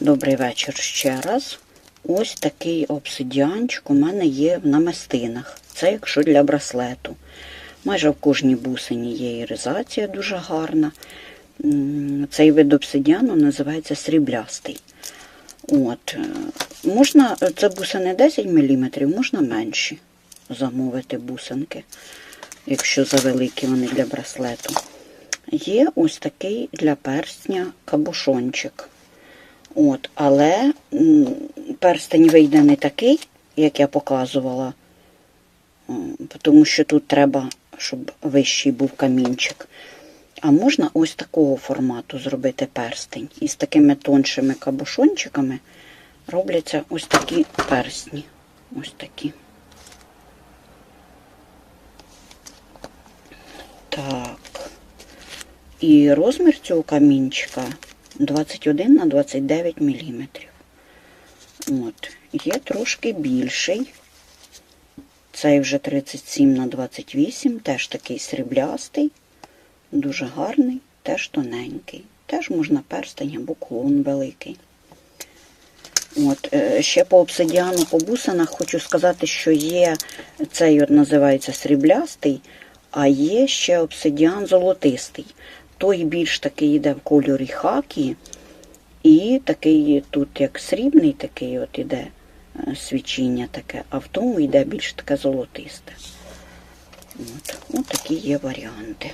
Добрий вечір ще раз. Ось такий обсидіанчик у мене є в намистинах. Це якщо для браслету. Майже в кожній бусині є іризація дуже гарна. Цей вид обсидіану називається сріблястий. От. е, Можна, це бусини 10 мм, можна менші замовити бусинки, якщо завеликі вони для браслету. Є ось такий для перстня кабушончик. От, але перстень вийде не такий, як я показувала, тому що тут треба, щоб вищий був камінчик. А можна ось такого формату зробити перстень. І з такими тоншими кабушончиками робляться ось такі перстні. Ось такі. Так. І розмір цього камінчика 21 на 29 мм. От. Є трошки більший. Цей вже 37 на 28, теж такий сріблястий, дуже гарний, теж тоненький. Теж можна перстень або клон великий. От, е, ще по обсидіану, по бусинах хочу сказати, що є цей от називається сріблястий, а є ще обсидіан золотистий. Той більш такий йде в кольорі хакі, і такий тут як срібний, такий от іде е, свічіння таке, а в тому йде більш таке золотисте. От, от такі є варіанти.